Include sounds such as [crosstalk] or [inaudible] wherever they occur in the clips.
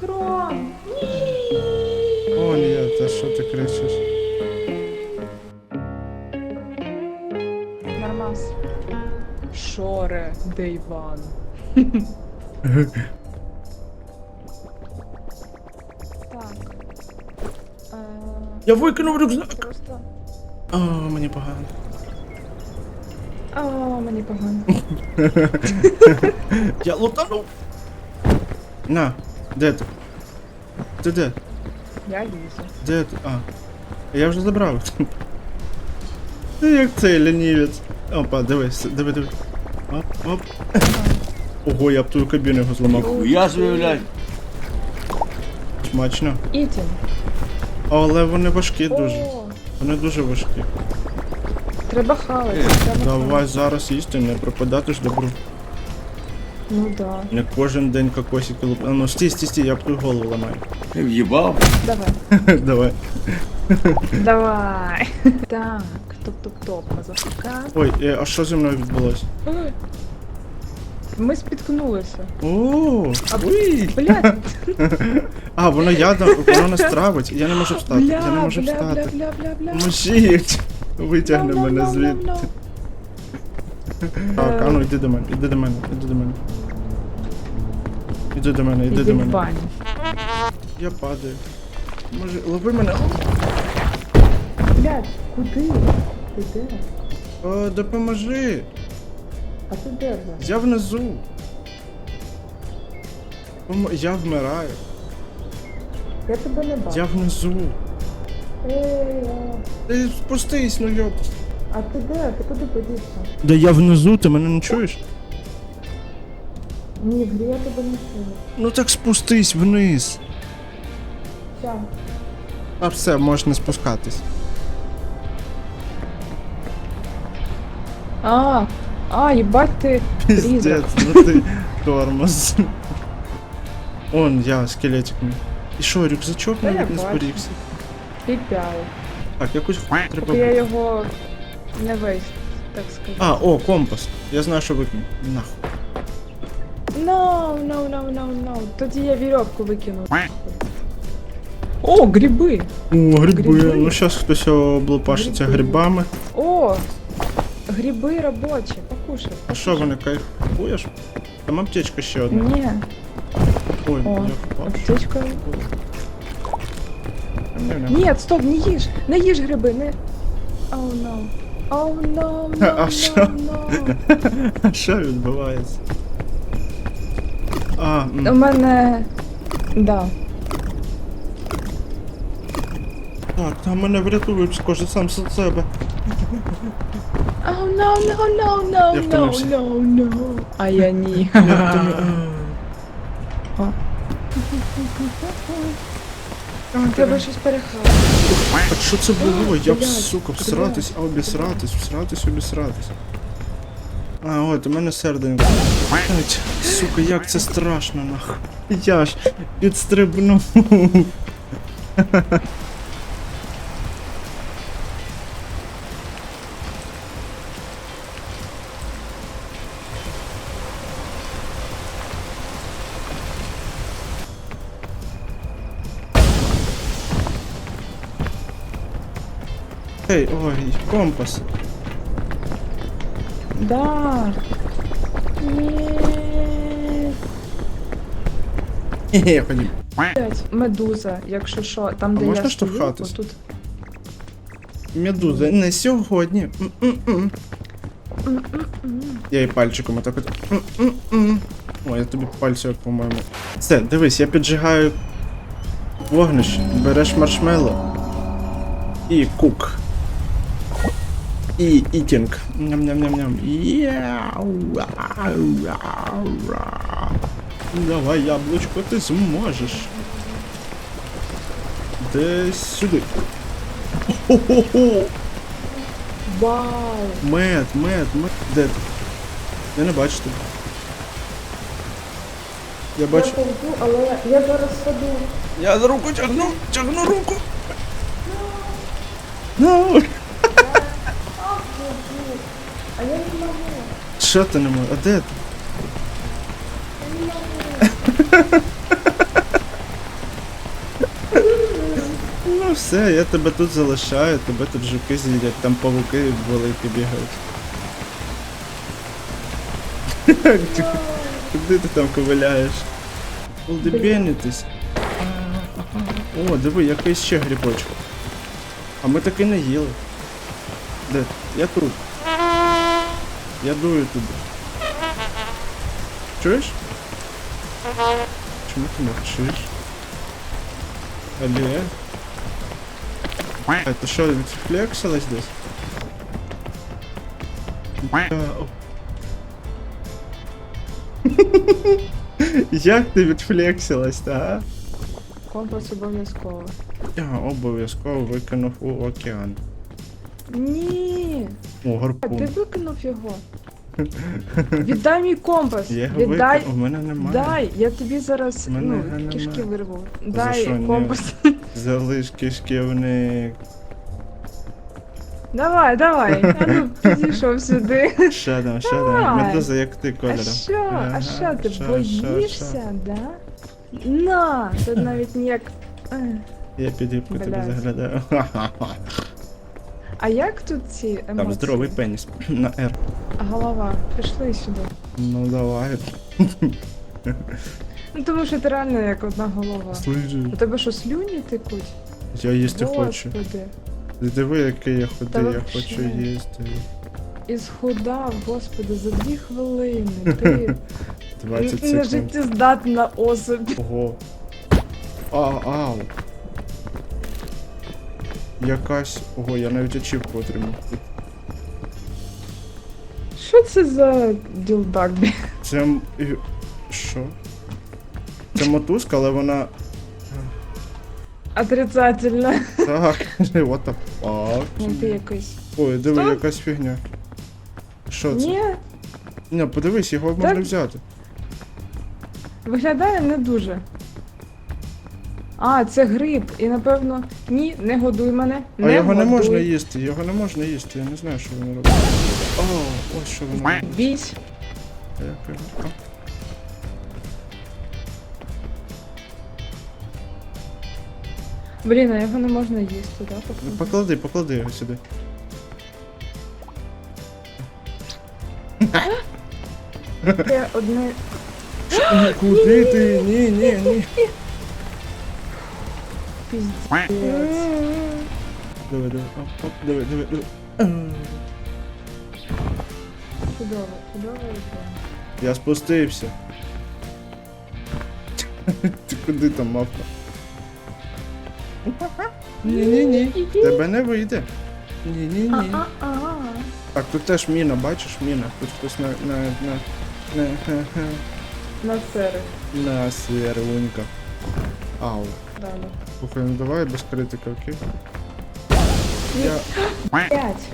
Схрон! О, ні, та що ти кричиш? Нормас. Шоре, де Іван? Так. Е, Я викинув рюкзак. Просто. О, мені погано. А, мені погано. [laughs] Я лутанув. На, де ти? Ти де? Я лізу. Де ти? А. Я вже забрав. Ти як цей лінівець. Опа, дивись, диви, диви. Оп, оп. Ого, я б твою кабіну його зламав. Я заявляю. Смачно. Ітін. Але вони важкі дуже. О, Вони дуже важкі. треба хавати. Треба Давай зараз їсти, не пропадати ж добру. Ну да. Не кожен день кокосики луп. А ну стій, стій, стій, я б твою голову ламаю. Ти в'їбав? Давай. [laughs] Давай. Давай. [laughs] Так, топ-топ-топ, мазафака. Ой, е, а що зі мною відбулося? Ми спіткнулися. О, А, уй. Блядь, [laughs] А, воно ядом, воно нас травить. Я не можу встати. бля, Я не можу бля, бля, встати. бля, бля, бля. Поможіть! Витягни мене звідти. Так, а ну йди до мене, іди до мене, іди до мене. Іди до мене, іди до мене. баню. Я падаю. Може, лови мене. Блядь, куди? Ти де? О, допоможи. А ти де вже? Я внизу. Я вмираю. Я тебе не бачу. Я внизу. Ей, а. Ти спустись, ну йоп. а ти де? Ти куди подівся? Да я внизу, ти мене не чуєш? Ні, в я тебе не чую. Ну так спустись вниз. Ща. А все, можна спускатись. А, а, їбать ти. Піздець, ну ти тормоз. Он я, скелетик мій. І що, рюкзачок Та я навіть не бачу. зберігся. Піпяли. Так, якусь хуй треба. Поки я бути. його не весь, так сказати. А, о, компас. Я знаю, що викину. Нахуй. No, no, no, no, no. Тоді я вірьовку викину. О, гриби! О, гриби. Гриби. Ну зараз хтось облупашиться Гриби. грибами. О! Гриби робочі, покушай. А що вони кайфуєш? Там аптечка ще одна. Ні, Ой, О, я впав. аптечка. Ні-ні. Стоп, не їж! Не їж гриби, не. Oh no. Oh no, no, [laughs] А no, що? no. [laughs] А що відбувається? А, м. У мене. Да. так, там мене врятують, скажу сам з себе. Oh no, no, no, no, Я no, втомився. no, no. А я ні. Я [laughs] втомив- Треба щось перехати. А що це було? Я б, Блядь, сука, всратись, а обісратись, всратись, обісратись. А, от, у мене серденько. Сука, як це страшно, нахуй. Я ж підстрибнув. Ей, ой, компас. Да. Хе-хе. [laughs] Блядь, Медуза, якщо що, там де можна я стою, штовхатись? отут. Медуза, не сьогодні. М-м-м. Я їй пальчиком отак от. М-м-м. О, я тобі пальцем, по-моєму. Все, дивись, я піджигаю вогнище, береш маршмеллоу і кук. І ітінг. Ням-ням-ням-ням. Яу. Давай, яблучко, ти зможеш. Десь сюди. Хо-хо-хо! Вау. Мед, мед, мед. Де ти? Я не бачу тебе. Я Я бачу. повзу, але я зараз саду. Я за руку тягну, тягну руку. Ну. А Що не можеш? А де ти? Ну все, я тебе тут залишаю, тебе тут жуки з'їдять, там павуки великі бігають. Куди ти там ковиляєш? Полдебенитись. О, диви, якийсь ще грибочок. А ми таки не їли. Де? Я тут. Я дую туди. Чуєш? Чому ти мовчиш? Алле? А ти що, відфлексилась десь? [laughs] Як ти відфлексилась, та? Компас обов'язково. Я обов'язково викинув у океан. Ні. О, А ти гарпун. викинув його. [laughs] Віддай мій компас. Я його Віддай. викинув, у мене немає. Дай, я тобі зараз Мене ну, його кишки немає. вирву. Дай що? Ні. компас. Залиш кишківник. Давай, давай. А ну [laughs] підійшов сюди. Ще там, ще там. Давай. Медуза, як ти А кольором. що? Ага, А що, ти що, боїшся, да? На, тут навіть ніяк. Е. Я під гібку тебе Блядь. заглядаю. [laughs] А як тут ці емоції? Там здоровий пеніс. На R. Голова. Пішли сюди. Ну давай. Ну тому що ти реально як одна голова. У Слухай, тебе що, слюні текуть? я їсти хочу. Господи. Диви, який я худий, Та я вообще. хочу їсти. І схудав, господи, за дві хвилини. [laughs] Ти 20 не секунд. життєздатна особь. Ого. А, ау. Якась. Ого, я навіть ачівку отримав. Що це за ділдак? Це. Що? Це мотузка, але вона. Отрицательно. Так, [laughs] what the fuck? Ну ти якийсь. Ой, диви, Що? якась фігня. Що це? Ні, Ні, подивись, його можна взяти. виглядає не дуже. А, це гриб. І напевно. Ні, не годуй мене. А не його не можна їсти, його не можна їсти, я не знаю, що вони роблять. О, ось що роблять. Бійсь. А. Блін, а його не можна їсти, так? Ну, Поклади, поклади його сюди. Це одне. Куди ти? Ні, ні, ні. [laughs] Піздець. Диви, диви, оп, оп, диви, диви, диви. Чудово, чудово ідея. Я спустився. Ти куди там мавка? Ні-ні-ні. Тебе не вийде. Ні-ні-ні. А-а-а. Так, тут теж міна, бачиш, міна. Тут хтось на. на. на. на. на, На сери. на сверлунька. Ау. Далі. Слухай, ну давай без критики, окей? Я, П'ять.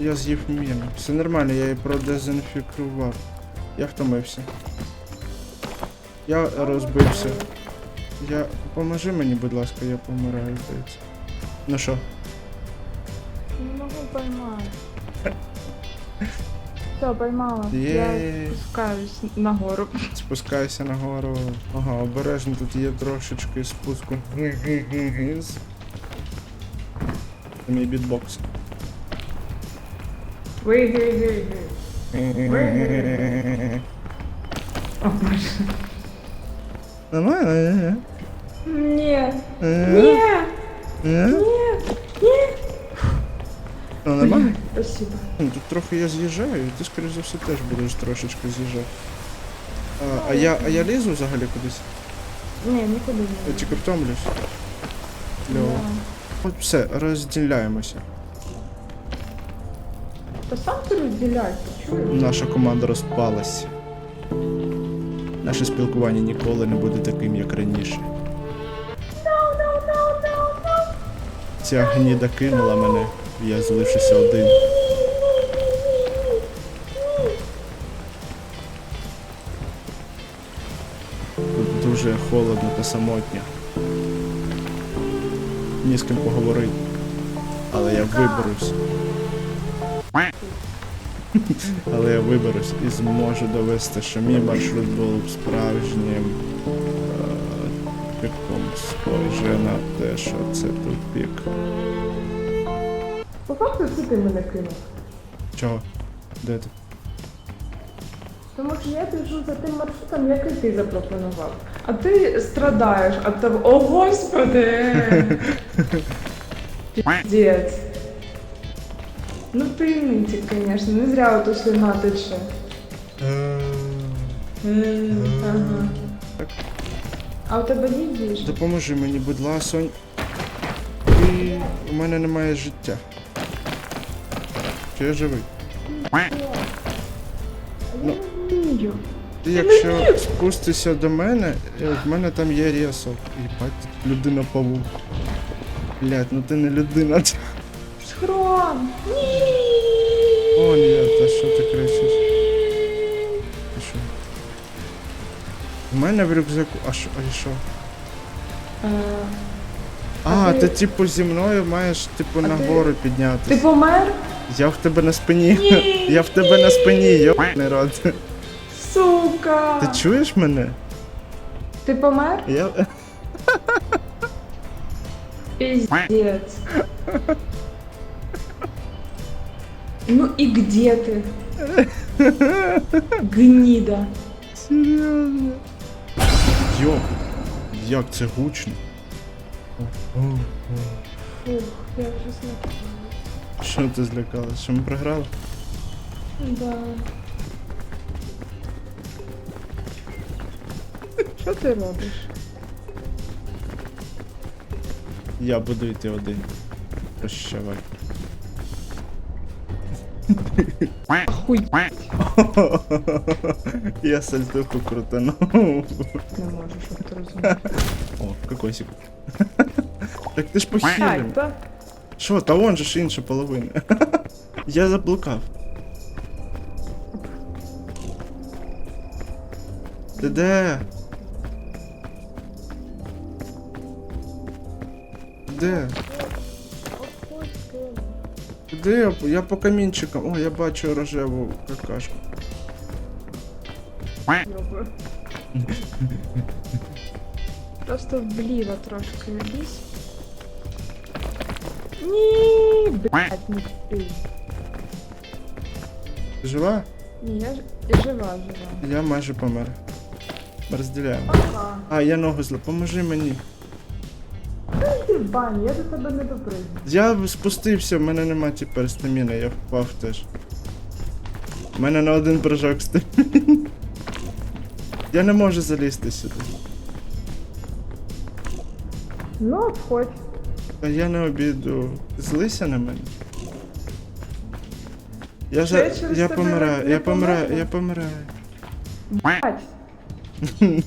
я з'їв міну. Все нормально, я її продезінфікував. Я втомився. Я розбився. Я. Поможи мені, будь ласка, я помираю, здається. Ну що? Не можу поймати. Все, поймала. Є. Я спускаюсь нагору. Спускайся нагору. Ага, обережно тут є трошечки спуску. вниз. Це мій бітбокс. Виги-ги-ги. О, Боже. Нормально? Ні. Ні. Ні. Ні? Ні. Ні. Ну, нормально? Спасибо. Ну, Тут трохи я з'їжджаю, і ти, скоріш за все, теж будеш трошечки з'їжджати. А, а, я, а я лізу взагалі кудись? Ні, нікуди не. Я тільки втомлюсь. Кльово. Да. От все, розділяємося. Та сам ти розділяйся, чуєш? Наша команда розпалась. Наше спілкування ніколи не буде таким, як раніше. Ця гніда кинула мене, я залишився один. Тут дуже холодно та самотньо. Ні з ким поговорити. Але я виберусь. [laughs] Але я виберусь і зможу довести, що мій маршрут був справжнім е, піком. схоже на те, що це тупік. По факту це ти мене кинув. Чого? Де ти? Тому що я біжу за тим маршрутом, який ти запропонував. А ти страдаєш від того. О, господи! [laughs] Піздець. Ну ти нитик, звісно, не зря ото слюна тече. М, Ага. Так. А у тебе є їжа? Допоможи мені, будь ласонь. І у мене немає життя. Чи я живий? Ну. Ти якщо спустишся до мене, е, в мене там є рєсок. Їбать, людина павук. Блять, ну ти не людина. Схрон! Ні! О, ні, та що ти кричиш? Ти що? У мене в рюкзаку. А що? А що? А, ти ти- типу зі мною маєш типу А ти- нагору Ти піднятися. помер? Я в тебе на спині. Ні! [laughs] Я в тебе на спині, йобаний рот. Сука! Ти чуєш мене? Ти помер? Я. Пиздец. Ну и где ты? [laughs] Гнида. Серйозно. Йо, як це гучно. Фух, я вже злякалась. Що ти злякалась? Що ми програли? Да. Що ти робиш? Я буду йти один. Прощавай. Ахуй. Я сальтуху крутанув. Не можу, щоб ти розумів. О, кокосик. Так ти ж та. Що, та вон же ж інша половина. [laughs] Я заблукав. Ти де? Де? Де? я? Я по камінчикам. О, я бачу рожеву какашку. Просто вліво трошки лізь. Ні, блядь, не ти. Жива? Ні, я, ж- я жива, жива. Я майже помер. Розділяємо. Ага. А, я ногу зла. Поможи мені. Ти в бані, я до тебе не допригну. Я спустився, в мене нема тепер стаміни, я впав теж. У мене на один прыжок стаміни. Я не можу залізти сюди. Ну, обходь. А я не обіду. Злися на мене. Я Це я. Я помираю, я помираю, я помираю. Блядь. [laughs]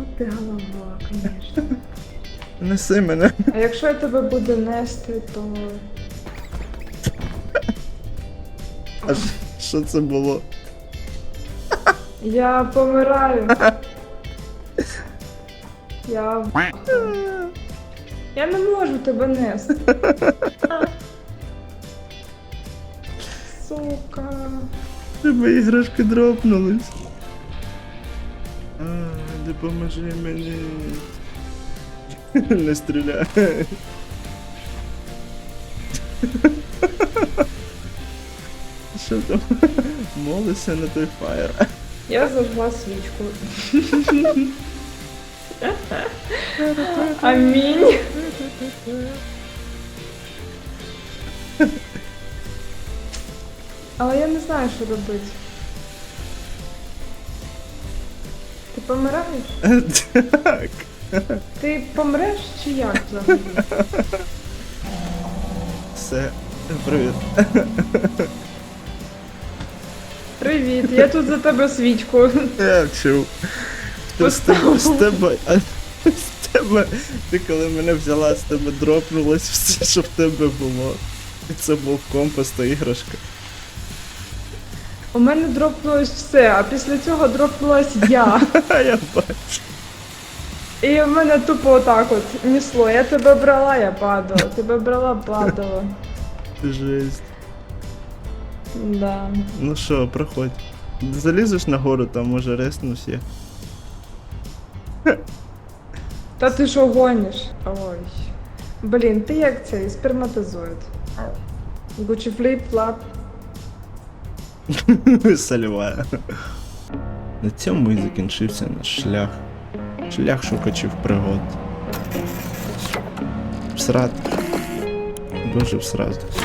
От ти голова, звісно. Неси мене. А якщо я тебе буду нести, то. [laughs] А що це було? Я помираю. [laughs] Я. в- Я не можу тебе нести. [laughs] Сука. Тебе іграшки дропнулись. А, допоможи мені. [laughs] Не стріляй. [laughs] Що там? Молися на той фаєр. Я зажгла свічку. Амінь. Але я не знаю, що робити. Ти помираєш? Так. Ти помреш чи як взагалі? Все. Привіт. Привіт, я тут за тебе свічку. Я чув. Ти з тебе, з тебе, з тебе, ти коли мене взяла, з тебе дропнулось все, що в тебе було. І це був компас та іграшка. У мене дропнулось все, а після цього дропнулась я. [laughs] Я бачу. І в мене тупо отак от несло. Я тебе брала, я падала. Тебе брала, падала. Жесть. Да. Ну що, проходь. Залізеш на гору, там може реснусь я. [laughs] Та ти що гониш? Ой. Блін, ти як цей сперматозоїд. Гучі фліп, флап. [laughs] Сальвая. На цьому і закінчився наш шлях. Шлях шукачів пригод. Всрати. Дуже всрати.